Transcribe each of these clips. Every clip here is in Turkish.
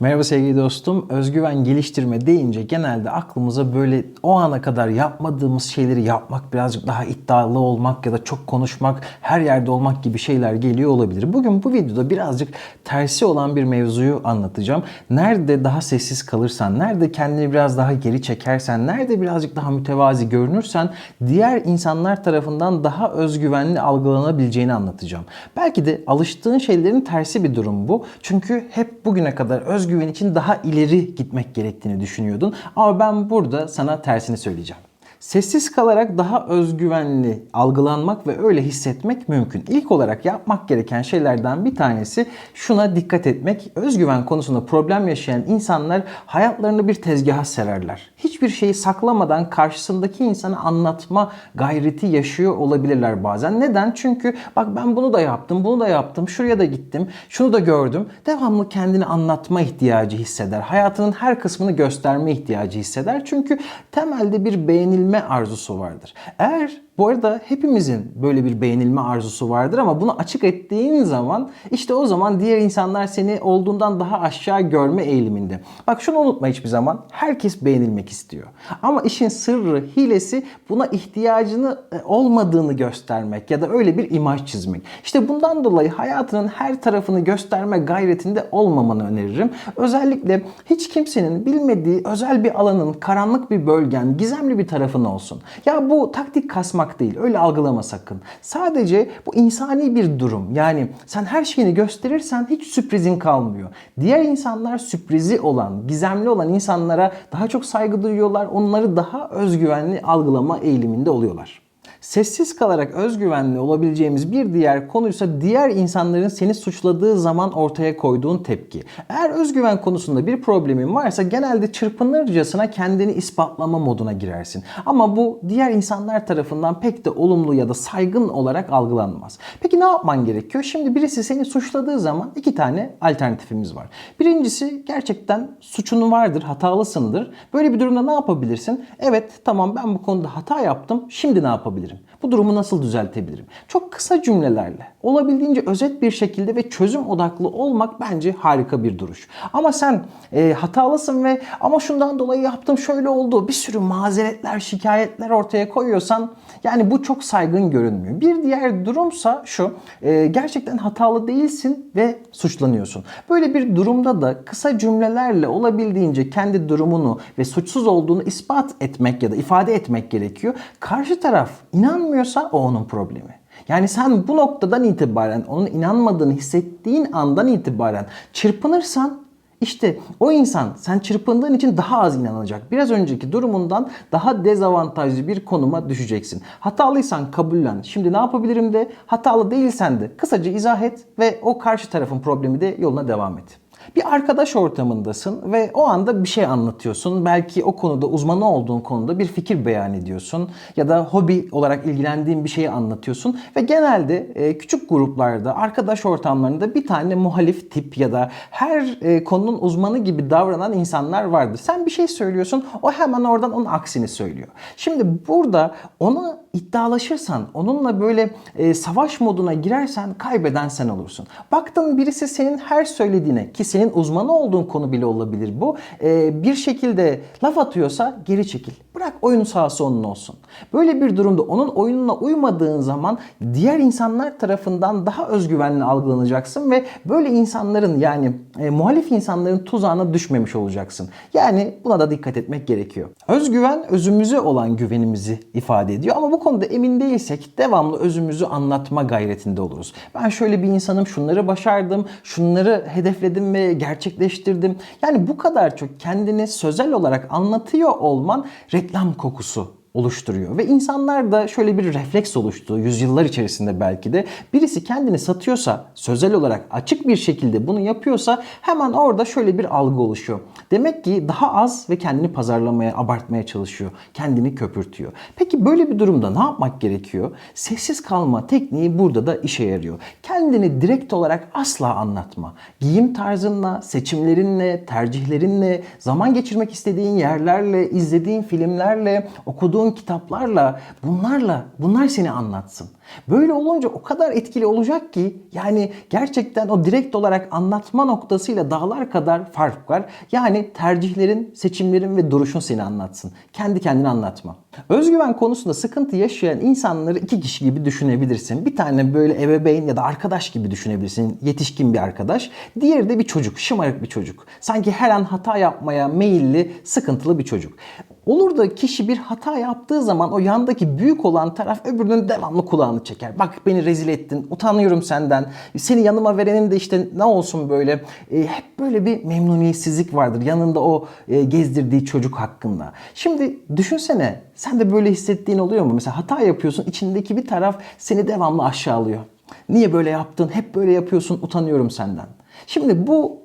Merhaba sevgili dostum. Özgüven geliştirme deyince genelde aklımıza böyle o ana kadar yapmadığımız şeyleri yapmak, birazcık daha iddialı olmak ya da çok konuşmak, her yerde olmak gibi şeyler geliyor olabilir. Bugün bu videoda birazcık tersi olan bir mevzuyu anlatacağım. Nerede daha sessiz kalırsan, nerede kendini biraz daha geri çekersen, nerede birazcık daha mütevazi görünürsen diğer insanlar tarafından daha özgüvenli algılanabileceğini anlatacağım. Belki de alıştığın şeylerin tersi bir durum bu. Çünkü hep bugüne kadar özgüven için daha ileri gitmek gerektiğini düşünüyordun. Ama ben burada sana tersini söyleyeceğim. Sessiz kalarak daha özgüvenli algılanmak ve öyle hissetmek mümkün. İlk olarak yapmak gereken şeylerden bir tanesi şuna dikkat etmek. Özgüven konusunda problem yaşayan insanlar hayatlarını bir tezgaha sererler. Hiçbir şeyi saklamadan karşısındaki insana anlatma gayreti yaşıyor olabilirler bazen. Neden? Çünkü bak ben bunu da yaptım, bunu da yaptım, şuraya da gittim, şunu da gördüm. Devamlı kendini anlatma ihtiyacı hisseder. Hayatının her kısmını gösterme ihtiyacı hisseder. Çünkü temelde bir beğenilme arzusu vardır. Eğer bu arada hepimizin böyle bir beğenilme arzusu vardır ama bunu açık ettiğin zaman işte o zaman diğer insanlar seni olduğundan daha aşağı görme eğiliminde. Bak şunu unutma hiçbir zaman. Herkes beğenilmek istiyor. Ama işin sırrı, hilesi buna ihtiyacını e, olmadığını göstermek ya da öyle bir imaj çizmek. İşte bundan dolayı hayatının her tarafını gösterme gayretinde olmamanı öneririm. Özellikle hiç kimsenin bilmediği özel bir alanın, karanlık bir bölgen, gizemli bir tarafın olsun. Ya bu taktik kasmak değil. Öyle algılama sakın. Sadece bu insani bir durum. Yani sen her şeyini gösterirsen hiç sürprizin kalmıyor. Diğer insanlar sürprizi olan, gizemli olan insanlara daha çok saygı duyuyorlar. Onları daha özgüvenli algılama eğiliminde oluyorlar. Sessiz kalarak özgüvenli olabileceğimiz bir diğer konuysa diğer insanların seni suçladığı zaman ortaya koyduğun tepki. Eğer özgüven konusunda bir problemin varsa genelde çırpınırcasına kendini ispatlama moduna girersin. Ama bu diğer insanlar tarafından pek de olumlu ya da saygın olarak algılanmaz. Peki ne yapman gerekiyor? Şimdi birisi seni suçladığı zaman iki tane alternatifimiz var. Birincisi gerçekten suçun vardır, hatalısındır. Böyle bir durumda ne yapabilirsin? Evet tamam ben bu konuda hata yaptım. Şimdi ne yapabilirim? Bu durumu nasıl düzeltebilirim? Çok kısa cümlelerle, olabildiğince özet bir şekilde ve çözüm odaklı olmak bence harika bir duruş. Ama sen e, hatalısın ve ama şundan dolayı yaptım şöyle oldu bir sürü mazeretler, şikayetler ortaya koyuyorsan yani bu çok saygın görünmüyor. Bir diğer durumsa şu, e, gerçekten hatalı değilsin ve suçlanıyorsun. Böyle bir durumda da kısa cümlelerle olabildiğince kendi durumunu ve suçsuz olduğunu ispat etmek ya da ifade etmek gerekiyor. Karşı taraf inanmıyorsa o onun problemi. Yani sen bu noktadan itibaren onun inanmadığını hissettiğin andan itibaren çırpınırsan işte o insan sen çırpındığın için daha az inanacak. Biraz önceki durumundan daha dezavantajlı bir konuma düşeceksin. Hatalıysan kabullen. Şimdi ne yapabilirim de hatalı değilsen de kısaca izah et ve o karşı tarafın problemi de yoluna devam et. Bir arkadaş ortamındasın ve o anda bir şey anlatıyorsun. Belki o konuda uzmanı olduğun konuda bir fikir beyan ediyorsun ya da hobi olarak ilgilendiğin bir şeyi anlatıyorsun ve genelde e, küçük gruplarda, arkadaş ortamlarında bir tane muhalif tip ya da her e, konunun uzmanı gibi davranan insanlar vardır. Sen bir şey söylüyorsun, o hemen oradan onun aksini söylüyor. Şimdi burada ona iddialaşırsan, onunla böyle e, savaş moduna girersen kaybeden sen olursun. Baktın birisi senin her söylediğine ki senin uzmanı olduğun konu bile olabilir bu. e, bir şekilde laf atıyorsa geri çekil. Bırak oyun sahası onun olsun. Böyle bir durumda onun oyununa uymadığın zaman diğer insanlar tarafından daha özgüvenli algılanacaksın ve böyle insanların yani e, muhalif insanların tuzağına düşmemiş olacaksın. Yani buna da dikkat etmek gerekiyor. Özgüven özümüze olan güvenimizi ifade ediyor ama bu konuda emin değilsek devamlı özümüzü anlatma gayretinde oluruz. Ben şöyle bir insanım, şunları başardım, şunları hedefledim ve gerçekleştirdim. Yani bu kadar çok kendini sözel olarak anlatıyor olman reklam kokusu oluşturuyor. Ve insanlar da şöyle bir refleks oluştu yüzyıllar içerisinde belki de. Birisi kendini satıyorsa, sözel olarak açık bir şekilde bunu yapıyorsa hemen orada şöyle bir algı oluşuyor. Demek ki daha az ve kendini pazarlamaya, abartmaya çalışıyor. Kendini köpürtüyor. Peki böyle bir durumda ne yapmak gerekiyor? Sessiz kalma tekniği burada da işe yarıyor. Kendini direkt olarak asla anlatma. Giyim tarzınla, seçimlerinle, tercihlerinle, zaman geçirmek istediğin yerlerle, izlediğin filmlerle, okuduğun okuduğun kitaplarla, bunlarla, bunlar seni anlatsın. Böyle olunca o kadar etkili olacak ki yani gerçekten o direkt olarak anlatma noktasıyla dağlar kadar fark var. Yani tercihlerin, seçimlerin ve duruşun seni anlatsın. Kendi kendine anlatma. Özgüven konusunda sıkıntı yaşayan insanları iki kişi gibi düşünebilirsin. Bir tane böyle ebeveyn ya da arkadaş gibi düşünebilirsin. Yetişkin bir arkadaş. Diğeri de bir çocuk, şımarık bir çocuk. Sanki her an hata yapmaya meyilli, sıkıntılı bir çocuk. Olur da kişi bir hata yaptığı zaman o yandaki büyük olan taraf öbürünün devamlı kulağını çeker. Bak beni rezil ettin, utanıyorum senden. Seni yanıma verenin de işte ne olsun böyle. E, hep böyle bir memnuniyetsizlik vardır yanında o e, gezdirdiği çocuk hakkında. Şimdi düşünsene sen de böyle hissettiğin oluyor mu? Mesela hata yapıyorsun içindeki bir taraf seni devamlı aşağılıyor. Niye böyle yaptın? Hep böyle yapıyorsun. Utanıyorum senden. Şimdi bu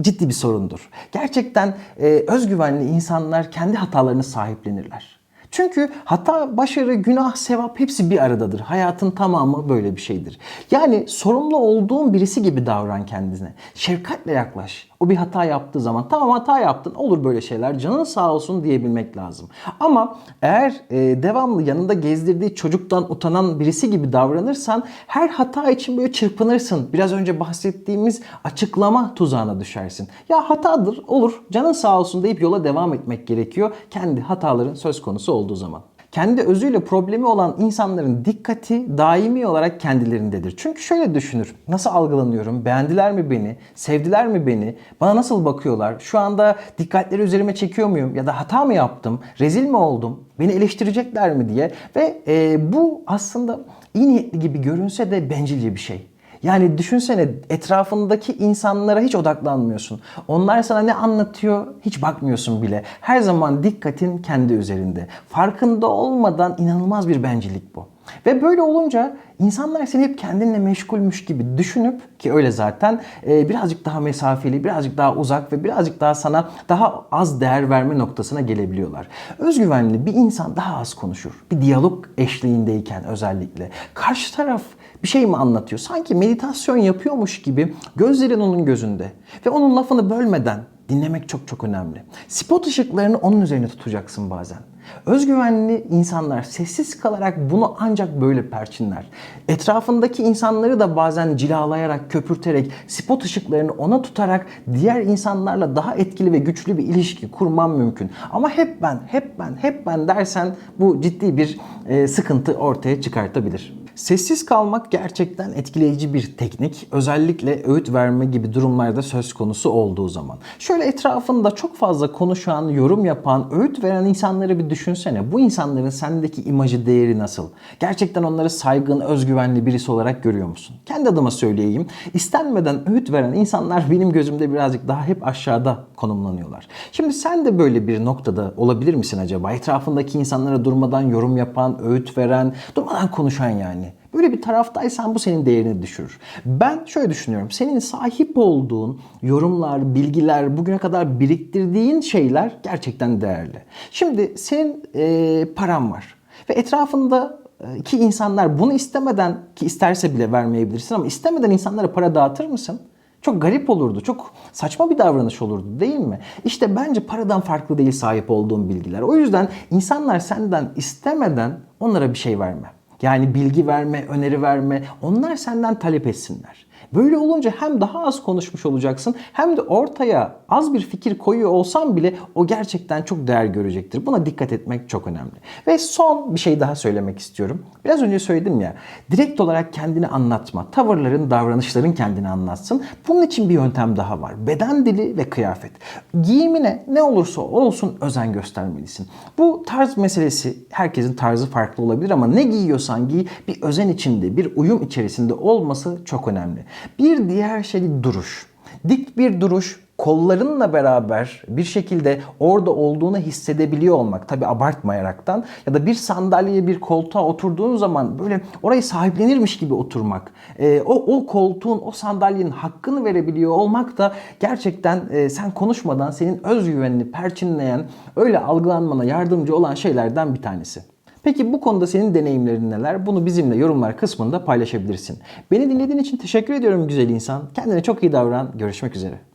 ciddi bir sorundur. Gerçekten e, özgüvenli insanlar kendi hatalarını sahiplenirler. Çünkü hata, başarı, günah, sevap hepsi bir aradadır. Hayatın tamamı böyle bir şeydir. Yani sorumlu olduğun birisi gibi davran kendine. Şefkatle yaklaş. O bir hata yaptığı zaman tamam hata yaptın olur böyle şeyler canın sağ olsun diyebilmek lazım. Ama eğer e, devamlı yanında gezdirdiği çocuktan utanan birisi gibi davranırsan her hata için böyle çırpınırsın. Biraz önce bahsettiğimiz açıklama tuzağına düşersin. Ya hatadır olur canın sağ olsun deyip yola devam etmek gerekiyor. Kendi hataların söz konusu olduğu zaman kendi özüyle problemi olan insanların dikkati daimi olarak kendilerindedir. Çünkü şöyle düşünür. Nasıl algılanıyorum? Beğendiler mi beni? Sevdiler mi beni? Bana nasıl bakıyorlar? Şu anda dikkatleri üzerime çekiyor muyum? Ya da hata mı yaptım? Rezil mi oldum? Beni eleştirecekler mi diye. Ve e, bu aslında iyi niyetli gibi görünse de bencilce bir şey. Yani düşünsene etrafındaki insanlara hiç odaklanmıyorsun. Onlar sana ne anlatıyor hiç bakmıyorsun bile. Her zaman dikkatin kendi üzerinde. Farkında olmadan inanılmaz bir bencillik bu. Ve böyle olunca insanlar seni hep kendinle meşgulmüş gibi düşünüp ki öyle zaten e, birazcık daha mesafeli, birazcık daha uzak ve birazcık daha sana daha az değer verme noktasına gelebiliyorlar. Özgüvenli bir insan daha az konuşur. Bir diyalog eşliğindeyken özellikle. Karşı taraf bir şey mi anlatıyor? Sanki meditasyon yapıyormuş gibi gözlerin onun gözünde. Ve onun lafını bölmeden dinlemek çok çok önemli. Spot ışıklarını onun üzerine tutacaksın bazen. Özgüvenli insanlar sessiz kalarak bunu ancak böyle perçinler. Etrafındaki insanları da bazen cilalayarak, köpürterek, spot ışıklarını ona tutarak diğer insanlarla daha etkili ve güçlü bir ilişki kurman mümkün. Ama hep ben, hep ben, hep ben dersen bu ciddi bir e, sıkıntı ortaya çıkartabilir. Sessiz kalmak gerçekten etkileyici bir teknik. Özellikle öğüt verme gibi durumlarda söz konusu olduğu zaman. Şöyle etrafında çok fazla konuşan, yorum yapan, öğüt veren insanları bir düşünsene. Bu insanların sendeki imajı, değeri nasıl? Gerçekten onları saygın, özgüvenli birisi olarak görüyor musun? Kendi adıma söyleyeyim. İstenmeden öğüt veren insanlar benim gözümde birazcık daha hep aşağıda konumlanıyorlar. Şimdi sen de böyle bir noktada olabilir misin acaba? Etrafındaki insanlara durmadan yorum yapan, öğüt veren, durmadan konuşan yani. Böyle bir taraftaysan bu senin değerini düşürür. Ben şöyle düşünüyorum. Senin sahip olduğun yorumlar, bilgiler, bugüne kadar biriktirdiğin şeyler gerçekten değerli. Şimdi senin e, paran var ve etrafında e, ki insanlar bunu istemeden ki isterse bile vermeyebilirsin ama istemeden insanlara para dağıtır mısın? Çok garip olurdu. Çok saçma bir davranış olurdu değil mi? İşte bence paradan farklı değil sahip olduğun bilgiler. O yüzden insanlar senden istemeden onlara bir şey verme. Yani bilgi verme, öneri verme. Onlar senden talep etsinler. Böyle olunca hem daha az konuşmuş olacaksın hem de ortaya az bir fikir koyuyor olsan bile o gerçekten çok değer görecektir. Buna dikkat etmek çok önemli. Ve son bir şey daha söylemek istiyorum. Biraz önce söyledim ya, direkt olarak kendini anlatma. Tavırların, davranışların kendini anlatsın. Bunun için bir yöntem daha var. Beden dili ve kıyafet. Giyimine ne olursa olsun özen göstermelisin. Bu tarz meselesi herkesin tarzı farklı olabilir ama ne giyiyorsan giy bir özen içinde, bir uyum içerisinde olması çok önemli. Bir diğer şey duruş. Dik bir duruş, kollarınla beraber bir şekilde orada olduğunu hissedebiliyor olmak. Tabi abartmayaraktan ya da bir sandalyeye bir koltuğa oturduğun zaman böyle orayı sahiplenirmiş gibi oturmak. E, o, o koltuğun, o sandalyenin hakkını verebiliyor olmak da gerçekten e, sen konuşmadan senin özgüvenini perçinleyen, öyle algılanmana yardımcı olan şeylerden bir tanesi. Peki bu konuda senin deneyimlerin neler? Bunu bizimle yorumlar kısmında paylaşabilirsin. Beni dinlediğin için teşekkür ediyorum güzel insan. Kendine çok iyi davran. Görüşmek üzere.